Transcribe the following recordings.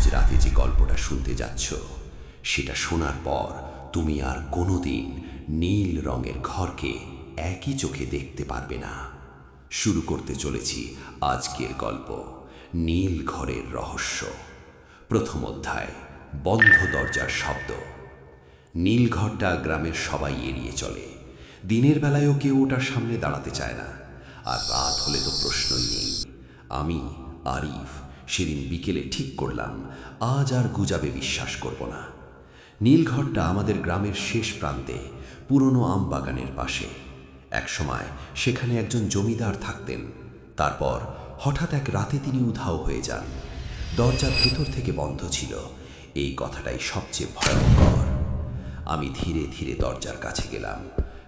আজ রাতে যে গল্পটা শুনতে যাচ্ছ, সেটা শোনার পর তুমি আর কোনোদিন নীল রঙের ঘরকে একই চোখে দেখতে পারবে না। শুরু করতে চলেছি আজকের গল্প, নীল ঘরের রহস্য। প্রথম অধ্যায়, বন্ধ দরজার শব্দ। নীলঘরটা গ্রামের সবাই এড়িয়ে চলে। দিনের বেলায়ও কেউ ওটার সামনে দাঁড়াতে চায় না। আর রাত হলে তো প্রশ্নই নেই। আমি আরিফ। সেদিন বিকেলে ঠিক করলাম, আজ আর গুজাবে বিশ্বাস করব না। নীলঘরটা আমাদের গ্রামের শেষ প্রান্তে, পুরনো আম বাগানের পাশে একসময় সেখানে একজন জমিদার থাকতেন, তারপর হঠাৎ এক রাতে তিনি উধাও হয়ে যান। দরজা ভেতর থেকে বন্ধ ছিল, এই কথাটাই সবচেয়ে ভয়ঙ্কর। আমি ধীরে ধীরে দরজার কাছে গেলাম,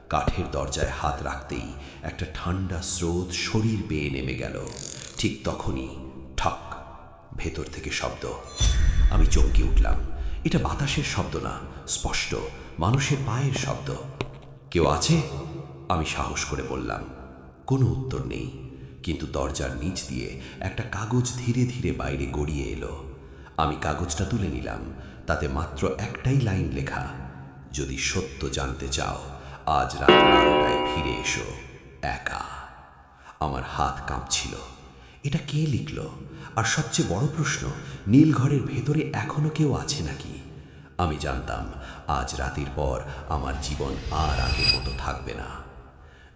কাঠের দরজায় হাত রাখতেই একটা ঠান্ডা স্রোত শরীর বেয়ে নেমে গেল। ঠিক তখনই ঠক ভেতর থেকে শব্দ। আমি চমকে উঠলাম। এটা বাতাসের শব্দ না, স্পষ্ট। মানুষের পায়ের শব্দ। কেউ আছে? আমি সাহস করে বললাম, কোনো উত্তর নেই। কিন্তু দরজার নিচ দিয়ে একটা কাগজ ধীরে ধীরে বাইরে গড়িয়ে এলো। আমি কাগজটা তুলে নিলাম। তাতে মাত্র একটাই লাইন লেখা, যদি সত্য জানতে চাও, আজ রাত বারোটায় ফিরে এসো, একা। আমার হাত কাঁপছিল। এটা কে লিখল? আর সবচেয়ে বড় প্রশ্ন নীলঘরের ভেতরে এখনও কেউ আছে নাকি? আমি জানতাম, আজ রাতের পর আমার জীবন আর আগের মতো থাকবে না।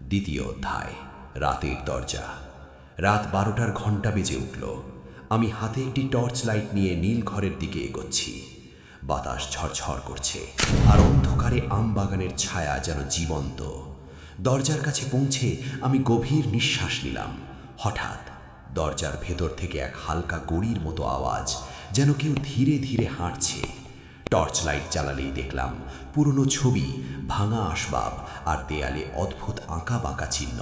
দ্বিতীয় অধ্যায়, রাতের দরজা। রাত বারোটার ঘণ্টা বেজে উঠল। আমি হাতে একটি টর্চ লাইট নিয়ে নীল ঘরের দিকে এগোচ্ছি। বাতাস ঝরঝর করছে, আর অন্ধকারে আম বাগানের ছায়া যেন জীবন্ত। দরজার কাছে পৌঁছে আমি গভীর নিঃশ্বাস নিলাম। হঠাৎ দরজার ভেতর থেকে এক হালকা গড়ির মতো আওয়াজ, যেন কেউ ধীরে ধীরে হাঁটছে। টর্চ লাইট জ্বালালেই দেখলাম, পুরনো ছবি, ভাঙা আসবাব আর দেয়ালে অদ্ভুত আঁকা বাঁকা চিহ্ন।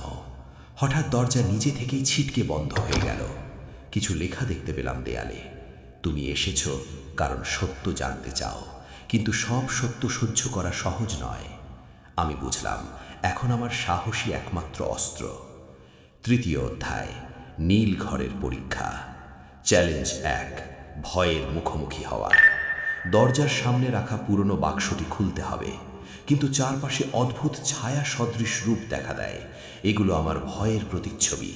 হঠাৎ দরজা নিজে থেকেই ছিটকে বন্ধ হয়ে গেল। কিছু লেখা দেখতে পেলাম দেয়ালে। তুমি এসেছ কারণ সত্য জানতে চাও, কিন্তু সব সত্য সহ্য করা সহজ নয়। আমি বুঝলাম, এখন আমার সাহসী একমাত্র অস্ত্র। তৃতীয় অধ্যায়। নীল ঘরের পরীক্ষা। চ্যালেঞ্জ এক, ভয়ের মুখোমুখি হওয়া। দরজার সামনে রাখা পুরনো বাক্সটি খুলতে হবে, কিন্তু চারপাশে অদ্ভুত ছায়া সদৃশ রূপ দেখা দেয়। এগুলো আমার ভয়ের প্রতিচ্ছবি।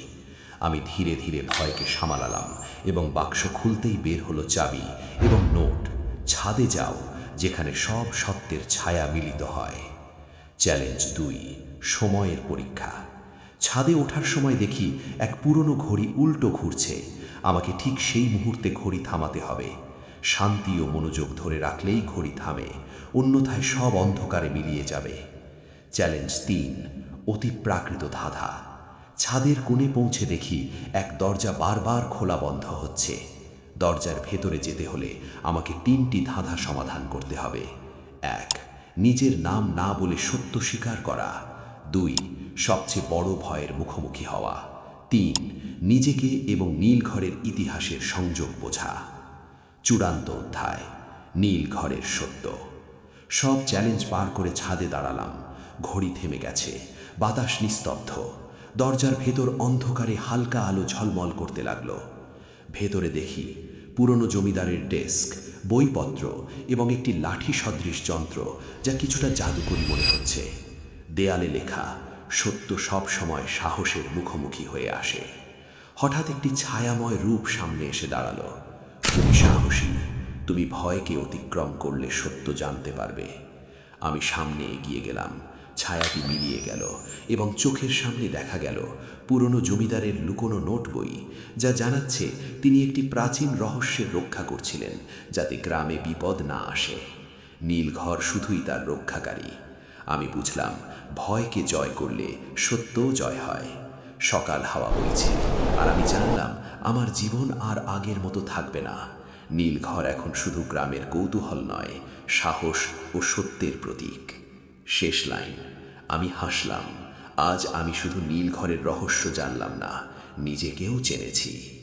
আমি ধীরে ধীরে ভয়কে সামালালাম এবং বাক্স খুলতেই বের হলো চাবি এবং নোট। ছাদে যাও, যেখানে সব সত্যের ছায়া মিলিত হয়। চ্যালেঞ্জ দুই, সময়ের পরীক্ষা। ছাদে ওঠার সময় দেখি এক পুরনো ঘড়ি উল্টো ঘুরছে। আমাকে ঠিক সেই মুহূর্তে ঘড়ি থামাতে হবে। শান্তি ও মনোযোগ ধরে রাখলেই ঘড়ি থামে। অন্যথায় সব অন্ধকারে মিলিয়ে যাবে। চ্যালেঞ্জ তিন অতি প্রাকৃত ধাঁধা। ছাদের কোণে পৌঁছে দেখি এক দরজা বারবার খোলা বন্ধ হচ্ছে। দরজার ভেতরে যেতে হলে আমাকে তিনটি ধাঁধা সমাধান করতে হবে। এক, নিজের নাম না বলে সত্য স্বীকার করা। দুই, সবচেয়ে বড় ভয়ের মুখোমুখি হওয়া। তিন, নিজেকে এবং নীলঘরের ইতিহাসের সংযোগ বোঝা। চূড়ান্ত অধ্যায় নীলঘরের সত্য। সব চ্যালেঞ্জ পার করে ছাদে দাঁড়ালাম। ঘড়ি থেমে গেছে, বাতাস নিস্তব্ধ। দরজার ভেতর অন্ধকারে হালকা আলো ঝলমল করতে লাগল। ভেতরে দেখি, পুরনো জমিদারের ডেস্ক, বইপত্র এবং একটি লাঠি সদৃশ যন্ত্র যা কিছুটা জাদুকরি মনে হচ্ছে। দেয়ালে লেখা, সত্য সব সময় সাহসের মুখোমুখি হয়ে আসে। হঠাৎ একটি ছায়াময় রূপ সামনে এসে দাঁড়াল। তুমি সাহসী, তুমি ভয়কে অতিক্রম করলে সত্য জানতে পারবে। আমি সামনে এগিয়ে গেলাম, ছায়াটি মিলিয়ে গেল এবং চোখের সামনে দেখা গেল পুরনো জমিদারের লুকোনো নোট বই, যা জানাচ্ছে তিনি একটি প্রাচীন রহস্যের রক্ষা করছিলেন, যাতে গ্রামে বিপদ না আসে। নীলঘর শুধুই তার রক্ষাকারী। আমি বুঝলাম, ভয়কে জয় করলে সত্যও জয় হয়। সকাল হাওয়া বইছে, আর আমি জানলাম, আমার জীবন আর আগের মতো থাকবে না। নীলঘর এখন শুধু গ্রামের কৌতূহল নয়, সাহস ও সত্যের প্রতীক। শেষ লাইন, আমি হাসলাম, আজ আমি শুধু নীলঘরের রহস্য জানলাম না, নিজেকেও চেনেছি।